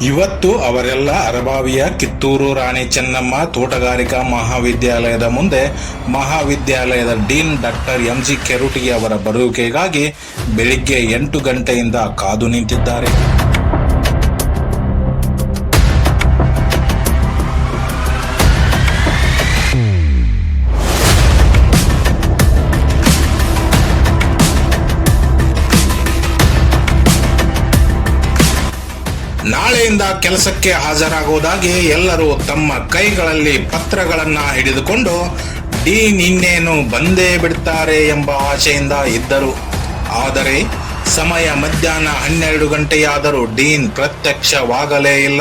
ಇವತ್ತು ಅವರೆಲ್ಲ ಅರಬಾವಿಯ ಕಿತ್ತೂರು ರಾಣಿ ಚೆನ್ನಮ್ಮ ತೋಟಗಾರಿಕಾ ಮಹಾವಿದ್ಯಾಲಯದ ಮುಂದೆ ಮಹಾವಿದ್ಯಾಲಯದ dean doctor M G Kerutagi ಅವರ ಬರುವಿಕೆಗಾಗಿ ಬೆಳಿಗ್ಗೆ ಎಂಟು ಗಂಟೆಯಿಂದ ಕಾದು ನಿಂತಿದ್ದಾರೆ. ಕೆಲಸಕ್ಕೆ ಹಾಜರಾಗುವುದಾಗಿ ಎಲ್ಲರೂ ತಮ್ಮ ಕೈಗಳಲ್ಲಿ ಪತ್ರಗಳನ್ನು ಹಿಡಿದುಕೊಂಡು, ಡಿ, ನಿನ್ನೇನು ಬಂದೇ ಬಿಡ್ತಾರೆ ಎಂಬ ಆಶೆಯಿಂದ ಇದ್ದರು. ಆದರೆ, ಸಮಯ ಮಧ್ಯಾಹ್ನ ಹನ್ನೆರಡು ಗಂಟೆಯಾದರೂ ಡೀನ್ ಪ್ರತ್ಯಕ್ಷವಾಗಲೇ ಇಲ್ಲ.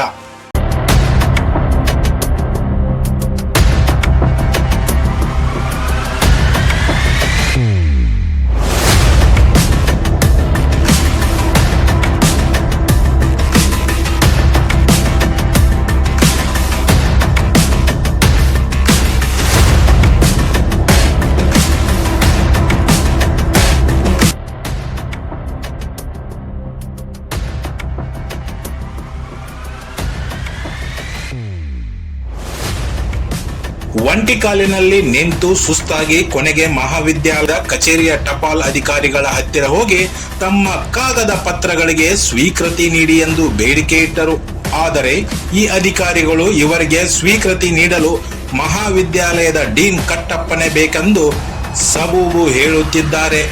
ಒಂಟಿ ಕಾಲಿನಲ್ಲಿ ನಿಂತು ಸುಸ್ತಾಗಿ ಕೊನೆಗೆ ಮಹಾವಿದ್ಯಾಲಯದ ಕಚೇರಿಯ ಟಪಾಲ್ ಅಧಿಕಾರಿಗಳ ಹತ್ತಿರ ಹೋಗಿ ತಮ್ಮ ಕಾಗದ ಪತ್ರಗಳಿಗೆ ಸ್ವೀಕೃತಿ ನೀಡಿ ಎಂದು ಬೇಡಿಕೆ ಇಟ್ಟರು. ಆದರೆ ಈ ಅಧಿಕಾರಿಗಳು ಇವರಿಗೆ ಸ್ವೀಕೃತಿ ನೀಡಲು ಮಹಾವಿದ್ಯಾಲಯದ ಡೀನ್ ಕಟ್ಟಪ್ಪನೆ ಬೇಕೆಂದು ಸಬೂಬು ಹೇಳುತ್ತಿದ್ದಾರೆ.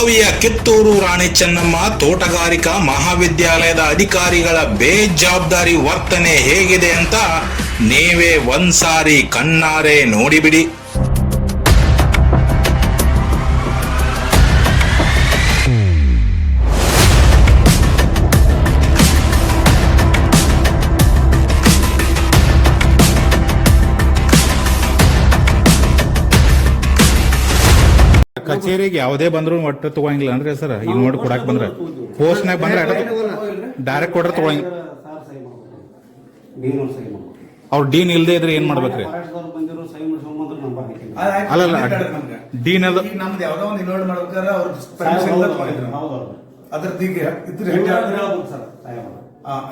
ಅರಬಾವಿಯ ಕಿತ್ತೂರು ರಾಣಿ ಚೆನ್ನಮ್ಮ, ತೋಟಗಾರಿಕಾ ಮಹಾವಿದ್ಯಾಲಯದ ಅಧಿಕಾರಿಗಳ ಬೇಜವಾಬ್ದಾರಿ ವರ್ತನೆ ಹೇಗಿದೆ ಅಂತ ನೀವೇ ಒಂದ್ಸಾರಿ ಕಣ್ಣಾರೆ ನೋಡಿಬಿಡಿ. ಕಚೇರಿಗೆ ಯಾವುದೇ ಬಂದ್ರು ಒಟ್ಟು ತಗೋಂಗಿಲ್ಲ ಅಂದ್ರೆ ಸರ್ ಈಗ ನೋಡಿ ಕೊಡಾಕ್ ಬಂದ್ರೆ. ಪೋಸ್ಟ್ನಾಗ ಬಂದ್ರೆ ಡೈರೆಕ್ಟ್ ಕೊಡ್ರೆ ತಗೋಂಗ ಅವ್ರು ಡೀನ್ ಇಲ್ದೇ ಇದ್ರೆ ಏನ್ ಮಾಡ್ಬೇಕ್ರಿ? ಅಲ್ಲ ಡೀನ್ ಅದು- ನಮ್ದು ಯಾವ್ದೋ ಒಂದು ಇನ್ವರ್ಟ್ ಮಾಡ್ಬೇಕಾದ್ರೆ ಅವ್ರ ಪರ್ಮಿಷನ್ ಇಲ್ಲ ತಗೊಂಡಿದ್ರು ನಾವು. ಹೌದೌದು ಅದ್ರದ್ದು ಈಗ ಇದ್ರ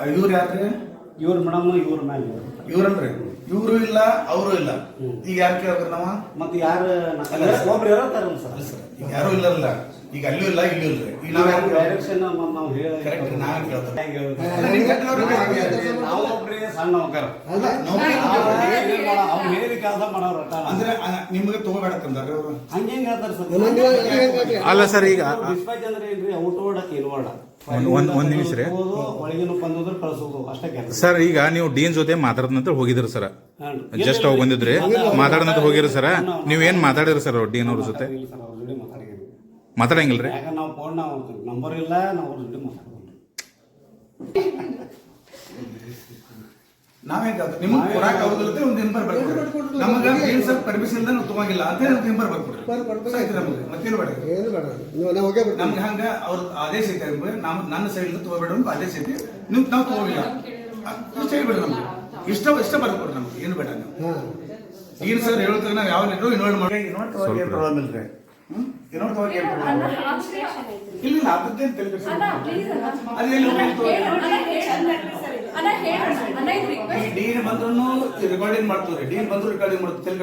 ಇವ್ರು ಇವ್ರ ಮೇಡಮ್ ಇವ್ರ ಮ್ಯಾಲ ಇವ್ರಂದ್ರೆ? ಇವರು ಇಲ್ಲ ಅವರು ಇಲ್ಲ. ಈಗ ಯಾರು ಕೇಳ್ಬೇಕ್ರಿ ನಾವ ಮತ್ತೆ ಯಾರು. ಒಬ್ರು ಇರತ್ತಾರ ಸರ್. ಸರ್ ಈಗ ಯಾರು ಇಲ್ಲಲ್ಲ ಈಗ ಅಲ್ಲೂ ಇಲ್ಲ ಇಲ್ಲೂ ಇಲ್ರಿ ಈಗ ನಾವ್ ಯಾರು ಡೈರೆಕ್ಷನ್ ನಾವು ಹೇಳಿ ನಾವೇ ಕೇಳ್ತಾರೆ. ನಾವು ಒಬ್ರೇ ಸಣ್ಣ ಹೋಗಾರ ಅವ್ರು ಕೆಲಸ ಮಾಡೋರು. ಅಂದ್ರೆ ನಿಮಗೆ ನಿಮ್ಗೆ ತಗೋಬೇಡಕ್ಕಂದಾರ್ರಿ ಅವರು? ಹಂಗೆ ಹೇಳ್ತಾರೆ ಸರ್? ಅಲ್ಲ ಸರ್ ಈಗ ಡಿಸ್ಪ್ಯಾಚ್ ಅಂದ್ರೆ ಏನ್ರಿ ಔಟ್ವರ್ಡ್ ಇನ್ವರ್ಡ್ ಒಂದ್- ಒಂದು ಒಂದು ನಿಮಿಷ ರೀ. ಒಳಗಿನ ಬಂದ್ರೆ ಕಳ್ಸೋದು. ಅಷ್ಟೇ ಕೆಲಸ. ಸರ್ ಈಗ ನೀವು ಡೀನ್ ಜೊತೆ ಮಾತಾಡಿದ ನಂತರ ಹೋಗಿದ್ರಿ ಸರ್. ಜಸ್ಟ್ ಹೋಗಿ ಬಂದಿದ್ರಿ. ಮಾತಾಡಿದ ನಂತರ ಹೋಗಿರಿ ಸರ್. ನೀವೇನು ಮಾತಾಡಿರಿ ಸರ್ ಡೀನ್ ಅವ್ರ ಜೊತೆ? ಇಲ್ಲ ಸರ್ ಅವ್ರ ಜೊತೆ ಮಾತಾಡಿದ್ವಿ ಮಾತಾಡಂಗಿಲ್ರಿ? ಯಾಕಂದ್ರೆ ನಾವು ಫೋನ್ ನಾವು ನಂಬರ್ ಇಲ್ಲ ನಾವು ಅವ್ರ ಜೊತೆ ಮಾತಾಡ್ಬೋದು. ನಾವೇ ನಿಮ್ಗೆ ಕೊಡಾಕ್ ಒಂದು ನಂಬರ್ ಬರ್ಕೊಡ್ರಿ ನಮಗೆ ಏನು ಸರ್ ಪರ್ಮಿಷನ್ ಇಲ್ಲ ನಾವು ತಗೊಂಗಿಲ್ಲ. ಅಂತ ಹೇಳಿ ಒಂದು ಬರ್ಕೊಡ್ರಿ ನಮ್ಗೆ? ಮತ್ತೇನು ಬೇಡ? ಏನು ಬೇಡ. ನೀವು ನಾವು ಹೋಗೇ ಬಿಡ್ತೀವಿ. ನಮ್ಗೆ ಹಂಗೆ ಅವ್ರ ಆದೇಶ ಐತೆ ನಮ್ಗೆ ನಮ್ ನನ್ನ ಸೈಡ್ ತಗೋಬೇಡ ಅಂತ ಆದೇಶ ಐತಿ ನೀವು ನಾವು ತಗೋಗಿಲ್ಲ. ಇಷ್ಟ ನಮ್ಗೆ. ಇಷ್ಟ ಇಷ್ಟ ಬರ್ಕೊಡ್ರಿ ನಮ್ಗೆ. ಏನು ಬೇಡ ನೀವು. ಏನು ಸರ್ ಹೇಳ್ತಾರೆ ನಾವು ಯಾವ ಲೆಟ್ರು ಇನ್ವರ್ಟ್ ಮಾಡಿ ಇನ್ವರ್ಟ್ ತಗೋಗಿ ಏನು ಪ್ರಾಬ್ಲಮ್ ಇಲ್ರಿ. ಹ್ಮ್? ಇನ್ವರ್ಟ್ ತಗೋಗಿ ಏನು ಪ್ರಾಬ್ಲಮ್ ಇಲ್ಲ ಅದ್ರದ್ದೇನು ತಲೆ. ಅದು ಎಲ್ಲಿ ಹೋಗ್ಬೇಕು? ಈ ಡೀನ್ ಬಂದ್ರು ರೆಕಾರ್ಡಿಂಗ್ ಮಾಡ್ತೀವಿ ಡೀನ್ ಬಂದ್ರು ರೆಕಾರ್ಡಿಂಗ್ ಮಾಡ್ತೀವಿ ತಲೆ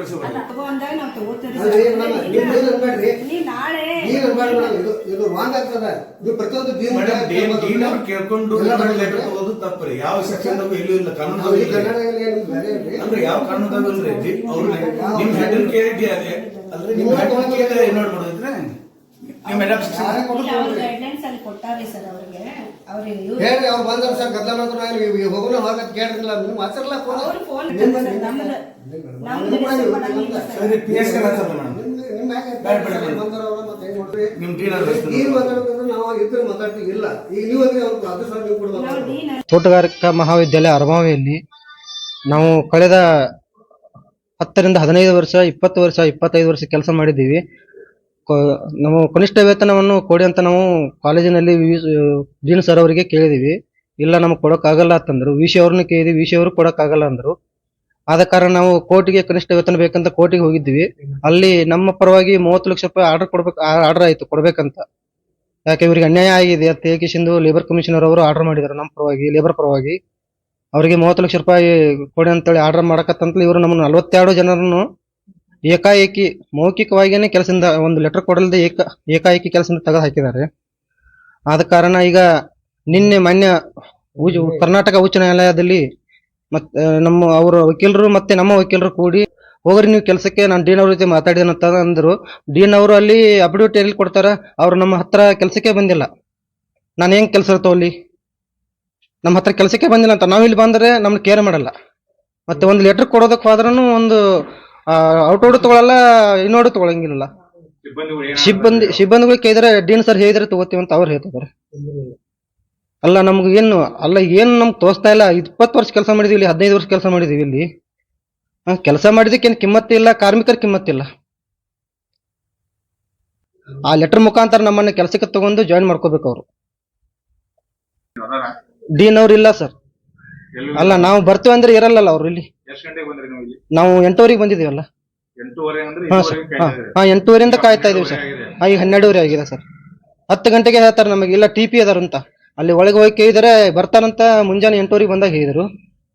ಮೇಡಮ್ ಮೇಡಮ್ ಕೇಳ್ಕೊಂಡು ಲೆಟರ್ ತಗೋದು ತಪ್ಪು ರೀ ಯಾವ ಸೆಕ್ಷನ್ ಎಲ್ಲೂ ಇಲ್ಲ ಕಾನೂನು ಅಂದ್ರೆ ಯಾವ ಕಾರಣದಾಗ ಇಲ್ರಿ ಅವ್ರು ನಿಮ್ ಹೆಡ್ ಕೇಳಿದ್ದೆ ಅದೇ? ಅಲ್ರಿ ನಿಮ್ ಹೆಡ್ ಕೇಳಿದ್ರೆ ಏನ್ ಮಾಡೋದಿದ್ರೆ ನಿಮ್ ಅಲ್ಲಿ ಕೊಟ್ಟಾರೆ ಸರ್ ಅವ್ರು. ಹೇಳ್ರಿ ಅವ್ರು ಬಂದ್ರ ಸರ್ ಗದ್ದಲ ನಾನು ಹೋಗೋಣ ಹೋಗತ್ ಕೇಳಿದ್ರಲ್ಲ ನೀವು ಮಾತಾಡಲ್ಲ ಫೋನ್ ತೋಟಗಾರಿಕಾ ಮಹಾವಿದ್ಯಾಲಯ ಅರಮಾವಿಯಲ್ಲಿ ನಾವು ಕಳೆದ ಹತ್ತರಿಂದ ಹದಿನೈದು ವರ್ಷ ಇಪ್ಪತ್ತು ವರ್ಷ ಇಪ್ಪತ್ತೈದು ವರ್ಷ ಕೆಲಸ ಮಾಡಿದ್ದೀವಿ. ನಾವು ಕನಿಷ್ಠ ವೇತನವನ್ನು ಕೊಡಿ ಅಂತ ನಾವು ಕಾಲೇಜಿನಲ್ಲಿ ಡೀನ್ ಸರ್ ಅವರಿಗೆ ಕೇಳಿದೀವಿ. ಇಲ್ಲ, ನಮಗೆ ಕೊಡೋಕ್ಕಾಗಲ್ಲ ಅಂತಂದ್ರು. ವಿ ಸಿ ಅವ್ರನ್ನ ಕೇಳಿದ್ವಿ. ವಿ ಸಿ ಅವರು ಕೊಡೋಕ್ಕಾಗಲ್ಲ ಅಂದರು. ಆದ ಕಾರಣ ನಾವು ಕೋರ್ಟಿಗೆ ಕನಿಷ್ಠ ವೇತನ ಬೇಕಂತ ಕೋರ್ಟಿಗೆ ಹೋಗಿದ್ವಿ. ಅಲ್ಲಿ ನಮ್ಮ ಪರವಾಗಿ ಮೂವತ್ತು ಲಕ್ಷ ರೂಪಾಯಿ ಆರ್ಡರ್ ಕೊಡ್ಬೇಕು ಆರ್ಡರ್ ಆಯ್ತು, ಕೊಡಬೇಕಂತ. ಯಾಕೆ, ಇವರಿಗೆ ಅನ್ಯಾಯ ಆಗಿದೆ ಅಂತ ಏಕಿಸಿಂದು ಲೇಬರ್ ಕಮಿಷನರ್ ಅವರು ಆರ್ಡರ್ ಮಾಡಿದ್ದಾರೆ ನಮ್ಮ ಪರವಾಗಿ, ಲೇಬರ್ ಪರವಾಗಿ. ಅವರಿಗೆ ಮೂವತ್ತು ಲಕ್ಷ ರೂಪಾಯಿ ಕೊಡಿ ಅಂತೇಳಿ ಆರ್ಡರ್ ಮಾಡಕತ್ತಂತ ಇವರು ನಮ್ಮನ್ನು ನಲವತ್ತೆರಡು ಜನರನ್ನು ಏಕಾಏಕಿ ಮೌಖಿಕವಾಗಿಯೇ ಕೆಲಸದಿಂದ ಒಂದು ಲೆಟರ್ ಕೊಡಲ್ದೆ ಏಕ ಏಕಾಏಕಿ ಕೆಲಸದಿಂದ ತೆಗೆದು ಹಾಕಿದ್ದಾರೆ. ಆದ ಕಾರಣ ಈಗ ನಿನ್ನೆ ಮಾನ್ಯ ಉಜ್- ಕರ್ನಾಟಕ ಉಚ್ಚ ನ್ಯಾಯಾಲಯದಲ್ಲಿ ಮತ್ತೆ ನಮ್ಮ ಅವರ ವಕೀಲರು ಮತ್ತೆ ನಮ್ಮ ವಕೀಲರು ಕೂಡಿ ಹೋಗ್ರಿ ನೀವು ಕೆಲಸಕ್ಕೆ ನಾನು ಡೀನ್ ಅವ್ರ ಜೊತೆ ಮಾತಾಡಿದ್ದೇನೆ ಅಂತ ಅಂದರು. ಡೀನ್ ಅವರು ಅಲ್ಲಿ ಅಪ್ಡೇಟ್ ಎಲ್ಲಿ ಕೊಡ್ತಾರೆ ಅವರು ನಮ್ಮ ಹತ್ರ ಕೆಲಸಕ್ಕೆ ಬಂದಿಲ್ಲ. ನಾನು ಹೆಂಗೆ ಕೆಲಸ ತಗೊಳ್ಳಿ ನಮ್ಮ ಹತ್ರ ಕೆಲಸಕ್ಕೆ ಬಂದಿಲ್ಲ ಅಂತ. ನಾವು ಇಲ್ಲಿ ಬಂದರೆ ನಮ್ಗೆ ಕೇರ್ ಮಾಡಲ್ಲ. ಮತ್ತೆ ಒಂದು ಲೆಟರ್ ಕೊಡೋದಕ್ಕೆ ಹೋದ್ರೂ ಒಂದು ಔಟ್ ತಗೊಳಲ್ಲ ಇನ್ನೋಡು ತಗೊಳಂಗಿಲ್ಲ ಸಿಬ್ಬಂದಿ ಸಿಬ್ಬಂದಿಗಳು ಕೇಳಿದ್ರೆ, ಡೀನ್ ಸರ್ ಹೇಳಿದ್ರೆ ತಗೋತೀವಿ ಅಂತ ಅವ್ರು ಹೇಳ್ತಿದ್ದಾರೆ. ಅಲ್ಲ, ನಮ್ಗೆ ಏನು, ಅಲ್ಲ, ಏನು ನಮ್ಗೆ ತೋರಿಸ್ತಾ ಇಲ್ಲ. ಇಪ್ಪತ್ತು ವರ್ಷ ಕೆಲಸ ಮಾಡಿದೀವಿ ಇಲ್ಲಿ, ಹದಿನೈದು ವರ್ಷ ಕೆಲಸ ಮಾಡಿದೀವಿ ಇಲ್ಲಿ. ಕೆಲಸ ಮಾಡಿದಕ್ಕೆ ಏನು ಕಿಮ್ಮತ್ತಿಲ್ಲ ಕಾರ್ಮಿಕರ ಕಿಮ್ಮತ್ತಿಲ್ಲ ಆ ಲೆಟರ್ ಮುಖಾಂತರ ನಮ್ಮನ್ನ ಕೆಲಸಕ್ಕೆ ತಗೊಂಡು ಜಾಯಿನ್ ಮಾಡ್ಕೋಬೇಕು ಅವರು. ಡೀನ್ ಅವ್ರು ಇಲ್ಲ ಸರ್ ಅಲ್ಲ, ನಾವು ಬರ್ತೀವಿ ಅಂದ್ರೆ ಇರಲ್ಲಲ್ಲ ಅವ್ರು ಇಲ್ಲಿ. ನೀವು ಇಲ್ಲಿ? ನಾವು ಎಂಟೂವರೆಗೆ ಬಂದಿದ್ದೀವಲ್ಲ? ಹಾ ಸರ್. ಹಾ ಹಾ ಎಂಟೂವರೆಯಿಂದ ಕಾಯ್ತಾ ಇದೀವಿ ಸರ್. ಹಾ ಈಗ ಹನ್ನೆರಡುವರೆ ಆಗಿದೆ ಸರ್. ಹತ್ತು ಗಂಟೆಗೆ ಹೇಳ್ತಾರೆ ನಮಗೆ ಇಲ್ಲ ಟಿ ಪಿ ಅದಾರಂತ ಅಲ್ಲಿ ಒಳಗೆ ಹೋಗಿ ಕೇಳಿದರೆ ಬರ್ತಾರಂತ ಮುಂಜಾನೆ ಎಂಟೂವರೆಗೆ ಬಂದಾಗ ಹೇಳಿದ್ರು.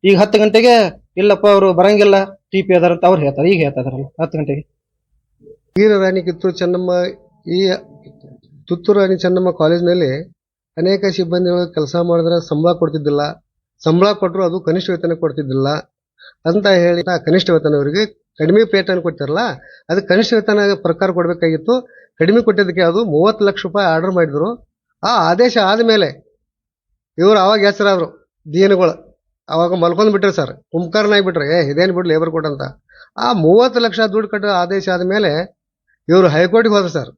ಈಗ ಹತ್ತು ಗಂಟೆಗೆ ಇಲ್ಲಪ್ಪ ಅವರು ಬರಂಗಿಲ್ಲ ಟಿ ಪಿ ಅದಾರಂತ ಅವ್ರು ಹೇಳ್ತಾರೆ. ಈಗ ಹೇಳ್ತಾರಲ್ಲ ಇದಾರಲ್ಲ ಹತ್ತು ಗಂಟೆಗೆ. ವೀರ ರಾಣಿ ಕಿತ್ತೂರು ಚೆನ್ನಮ್ಮ ಈ ತುತ್ತೂರು ರಾಣಿ ಚೆನ್ನಮ್ಮ ಕಾಲೇಜ್ನಲ್ಲಿ ಅನೇಕ ಸಿಬ್ಬಂದಿಗಳು ಕೆಲಸ ಮಾಡಿದ್ರೆ ಸಂಬಳ ಕೊಡ್ತಿದ್ದಿಲ್ಲ. ಸಂಬಳ ಕೊಟ್ಟರು ಅದು ಕನಿಷ್ಠ ವೇತನ ಕೊಡ್ತಿದ್ದಿಲ್ಲ. ಅಂತ ಹೇಳಿ ಕನಿಷ್ಠ ವೇತನ ಅವರಿಗೆ ಕಡಿಮೆ ಪೇಟನ್ನು ಕೊಡ್ತಾರಲ್ಲ ಅದು ಕನಿಷ್ಠ ವೇತನ ಪ್ರಕಾರ ಕೊಡಬೇಕಾಗಿತ್ತು. ಕಡಿಮೆ ಕೊಟ್ಟಿದ್ದಕ್ಕೆ ಅದು ಮೂವತ್ತು ಲಕ್ಷ ರೂಪಾಯಿ ಆರ್ಡರ್ ಮಾಡಿದ್ರು. ಆ ಆದೇಶ ಆದಮೇಲೆ ಇವರು ಅವಾಗ ಹೆಸರಾದರು, ದೀನಗಳು. ಅವಾಗ ಮಲ್ಕೊಂಡು ಬಿಟ್ರು ಸರ್. ಕುಂಭಕರ್ನಾಗಿ ಬಿಟ್ರೆ ಏ, ಇದೇನು ಬಿಡು ಲೇಬರ್ ಕೋಟ್ ಅಂತ. ಆ ಮೂವತ್ತು ಲಕ್ಷ ದುಡ್ಡು ಕಟ್ಟೋ ಆದೇಶ ಆದಮೇಲೆ ಇವರು ಹೈಕೋರ್ಟಿಗೆ ಹೋದ್ರು ಸರ್.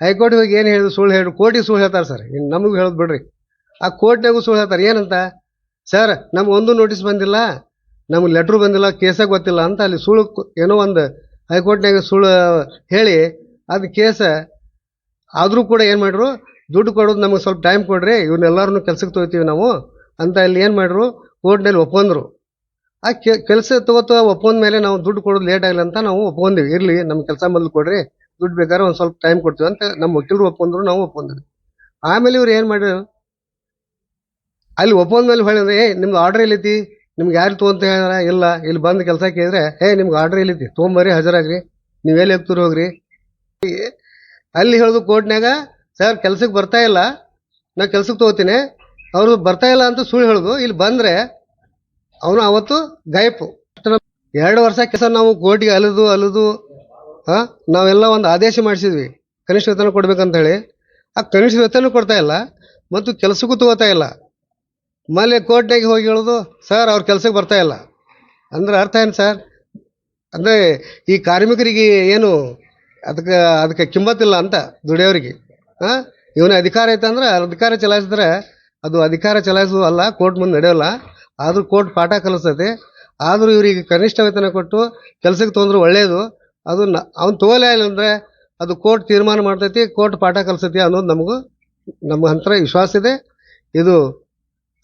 ಹೈಕೋರ್ಟಿಗೆ ಹೋಗಿ ಏನು ಹೇಳಿದ್ರು? ಸುಳ್ಳು ಹೇಳಿ, ಕೋರ್ಟಿಗೆ ಸುಳ್ಳು ಹೇಳ್ತಾರೆ ಸರ್. ಇನ್ನು ನಮಗೂ ಹೇಳೋದು ಬಿಡ್ರಿ. ಆ ಕೋರ್ಟ್ನಾಗೂ ಸುಳ್ಳು ಹೇಳ್ತಾರೆ. ಏನಂತ? ಸರ್ ನಮ್ಗೆ ಒಂದು ನೋಟಿಸ್ ಬಂದಿಲ್ಲ. ನಮ್ಗೆ ಲೆಟ್ರು ಬಂದಿಲ್ಲ ಕೇಸ ಗೊತ್ತಿಲ್ಲ ಅಂತ ಅಲ್ಲಿ ಸುಳ್ಳು ಏನೋ ಒಂದು ಹೈಕೋರ್ಟ್ನಾಗ ಸುಳ್ಳು ಹೇಳಿ, ಅದು ಕೇಸ ಆದರೂ ಕೂಡ ಏನು ಮಾಡಿದ್ರು ದುಡ್ಡು ಕೊಡೋದು ನಮಗೆ ಸ್ವಲ್ಪ ಟೈಮ್ ಕೊಡ್ರಿ ಇವನ್ನೆಲ್ಲರೂ ಕೆಲಸಕ್ಕೆ ತೊಗೊತೀವಿ ನಾವು ಅಂತ ಇಲ್ಲಿ ಏನು ಮಾಡಿದ್ರು ಕೋರ್ಟ್ನಲ್ಲಿ ಒಪ್ಪಂದರು ಆ ಕೆಲಸ ತಗೋತ ಒಪ್ಪಂದ ಮೇಲೆ ನಾವು ದುಡ್ಡು ಕೊಡೋದು ಲೇಟ್ ಆಗಿಲ್ಲ ಅಂತ ನಾವು ಒಪ್ಪಂದೀವಿ ಇರಲಿ ನಮ್ಮ ಕೆಲಸ ಮೊದಲು ಕೊಡ್ರಿ, ದುಡ್ಡು ಬೇಕಾದ್ರೆ ಒಂದು ಸ್ವಲ್ಪ ಟೈಮ್ ಕೊಡ್ತೀವಿ ಅಂತ ನಮ್ಮ ವಕೀಲರು ಒಪ್ಪಂದ್ರು ನಾವು ಒಪ್ಪಂದ್ವಿ ಆಮೇಲೆ ಇವ್ರು ಏನು ಮಾಡಿದ್ರು ಅಲ್ಲಿ ಒಪ್ಪಂದ ಮೇಲೆ ಹೇಳಿದ್ರೆ ಏ ನಿಮ್ದು ಆರ್ಡ್ರ್ ಎಲ್ಲೈತಿ? ನಿಮ್ಗೆ ಯಾರು ತೊಗೊಂತ ಹೇಳಿದ್ರ? ಇಲ್ಲ. ಇಲ್ಲಿ ಬಂದು ಕೆಲಸ ಕೇಳಿದ್ರೆ ಏ ನಿಮ್ಗೆ ಆರ್ಡ್ರ್ ಇಲ್ಲಿದ್ದಿ ತೊಗೊಂಬರ್ರಿ, ಹಾಜರಾಗ್ರಿ. ನೀವು ಎಲ್ಲಿ ಹೋಗ್ತೀರಿ ಹೋಗ್ರಿ? ಅಲ್ಲಿ ಹೇಳೋದು ಕೋರ್ಟ್ನಾಗ ಸರ್ ಕೆಲ್ಸಕ್ಕೆ ಬರ್ತಾ ಇಲ್ಲ. ನಾ ಕೆಲ್ಸಕ್ಕೆ ತೊಗೋತೀನಿ. ಅವರು ಬರ್ತಾ ಇಲ್ಲ ಅಂತ ಸುಳ್ಳು ಹೇಳೋದು. ಇಲ್ಲಿ ಬಂದರೆ, ಅವನು ಅವತ್ತು ಗಾಯಪು. ಎರಡು ವರ್ಷ ಕೆಲಸ ನಾವು ಕೋರ್ಟಿಗೆ ಅಲಿದು ಅಲಿದು ಹಾಂ ನಾವೆಲ್ಲ ಒಂದು ಆದೇಶ ಮಾಡಿಸಿದ್ವಿ. ಕನಿಷ್ಠ ವೇತನ ಕೊಡ್ಬೇಕಂತ ಹೇಳಿ. ಆ ಕನಿಷ್ಠ ವೇತನ ಕೊಡ್ತಾ ಇಲ್ಲ. ಮತ್ತು ಕೆಲಸಕ್ಕೂ ತಗೋತಾ ಇಲ್ಲ. ಆಮೇಲೆ ಕೋರ್ಟ್ನಾಗೆ ಹೋಗಿ ಹೇಳೋದು, ಸರ್, ಅವ್ರ ಕೆಲಸಕ್ಕೆ ಇಲ್ಲ. ಅಂದ್ರೆ ಅರ್ಥ ಏನು ಸರ್? ಅಂದರೆ ಈ ಕಾರ್ಮಿಕರಿಗೆ ಏನು ಅದಕ್ಕೆ ಅದಕ್ಕೆ ಕಿಮ್ಮತ್ತಿಲ್ಲ ಅಂತ ದುಡಿಯೋರಿಗೆ. ಹಾಂ ಇವನ ಅಧಿಕಾರ ಐತೆ ಅಂದ್ರೆ ಅಧಿಕಾರ ಚಲಾಯಿಸಿದ್ರೆ ಅದು ಅಧಿಕಾರ ಚಲಾಯಿಸೋ ಅಲ್ಲ, ಕೋರ್ಟ್ ಮುಂದೆ ನಡೆಯೋಲ್ಲ. ಆದರೂ ಕೋರ್ಟ್ ಪಾಠ ಕಲಿಸ್ತೈತಿ ಆದರೂ ಇವರಿಗೆ ಕನಿಷ್ಠ ವೇತನ ಕೊಟ್ಟು ಕೆಲಸಕ್ಕೆ ತೊಂದರೆ ಒಳ್ಳೆಯದು ಅದು ನ, ಅವ್ನು ತೋಲೆ ಇಲ್ಲ ಅಂದರೆ ಅದು ಕೋರ್ಟ್ ತೀರ್ಮಾನ ಮಾಡ್ತೈತಿ, ಕೋರ್ಟ್ ಪಾಠ ಕಲಿಸ್ತೈತಿ ಅನ್ನೋದು ನಮಗೂ, ನಮ್ಮ ಹತ್ರ ವಿಶ್ವಾಸ ಇದೆ. ಇದು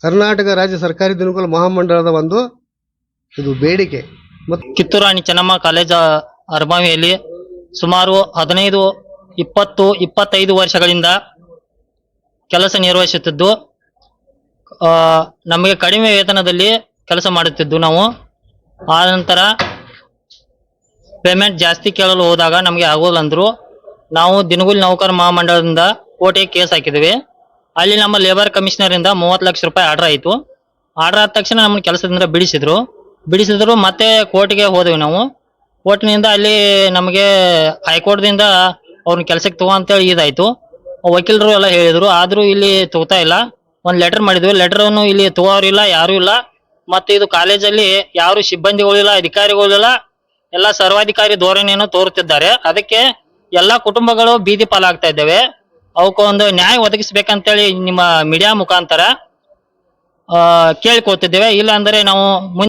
ಕರ್ನಾಟಕ ರಾಜ್ಯ ಸರ್ಕಾರಿ ದಿನಕೂಲ ಮಹಾಮಂಡಳದ ಒಂದು ಇದು ಬೇಡಿಕೆ. ಮತ್ತು ಕಿತ್ತೂರಾಣಿ ಚೆನ್ನಮ್ಮ ಕಾಲೇಜ ಅರ್ಬಾವಿಯಲ್ಲಿ ಸುಮಾರು ಹದಿನೈದು, ಇಪ್ಪತ್ತು, ಇಪ್ಪತ್ತೈದು ವರ್ಷಗಳಿಂದ ಕೆಲಸ ನಿರ್ವಹಿಸುತ್ತಿದ್ದು ನಮಗೆ ಕಡಿಮೆ ವೇತನದಲ್ಲಿ ಕೆಲಸ ಮಾಡುತ್ತಿದ್ದು ನಾವು. ಆ ನಂತರ ಪೇಮೆಂಟ್ ಜಾಸ್ತಿ ಕೇಳಲು ಹೋದಾಗ ನಮಗೆ ಆಗೋಲ್ಲ ಅಂದರು ನಾವು ದಿನಗೂಲಿ ನೌಕರ ಮಹಾಮಂಡಲದಿಂದ ಕೋರ್ಟಿಗೆ ಕೇಸ್ ಹಾಕಿದ್ವಿ ಅಲ್ಲಿ ನಮ್ಮ ಲೇಬರ್ ಕಮಿಷನರ್ ಇಂದ ಮೂವತ್ತು ಲಕ್ಷ ರೂಪಾಯಿ ಆರ್ಡರ್ ಆಯಿತು. ಆರ್ಡರ್ ಆದ ತಕ್ಷಣ ನಮ್ಮ ಕೆಲಸದಿಂದ ಬಿಡಿಸಿದ್ರು. ಬಿಡಿಸಿದ್ರು ಮತ್ತೆ ಕೋರ್ಟ್ಗೆ ಹೋದ್ವಿ ನಾವು. ಕೋರ್ಟ್ನಿಂದ ಅಲ್ಲಿ ನಮಗೆ ಹೈಕೋರ್ಟ್ದಿಂದ ಅವ್ರನ್ನ ಕೆಲಸಕ್ಕೆ ತಗೋ ಅಂತೇಳಿ ಇದಾಯ್ತು. ವಕೀಲರು ಎಲ್ಲ ಹೇಳಿದ್ರು. ಆದ್ರೂ ಇಲ್ಲಿ ತಗೋತಾ ಇಲ್ಲ. ಒಂದು ಲೆಟರ್ ಮಾಡಿದ್ವಿ. ಲೆಟರನ್ನು ಇಲ್ಲಿ ತಗೋರಿಲ್ಲ ಯಾರು ಇಲ್ಲ. ಮತ್ತೆ ಇದು ಕಾಲೇಜಲ್ಲಿ ಯಾರು ಸಿಬ್ಬಂದಿಗಳಿಲ್ಲ ಅಧಿಕಾರಿಗಳಿಲ್ಲ ಎಲ್ಲ ಸರ್ವಾಧಿಕಾರಿ ಧೋರಣೆಯನ್ನು ತೋರುತ್ತಿದ್ದಾರೆ. ಅದಕ್ಕೆ ಎಲ್ಲ ಕುಟುಂಬಗಳು ಬೀದಿ ಪಾಲಾಗ್ತಾ ಇದ್ದೇವೆ. ಅವಕ್ಕೆ ಒಂದು ನ್ಯಾಯ ಒದಗಿಸ್ಬೇಕಂತೇಳಿ ನಿಮ್ಮ ಮೀಡಿಯಾ ಮುಖಾಂತರ ಆ ಕೇಳ್ಕೊತಿದ್ದೇವೆ. ಇಲ್ಲ ಅಂದ್ರೆ ನಾವು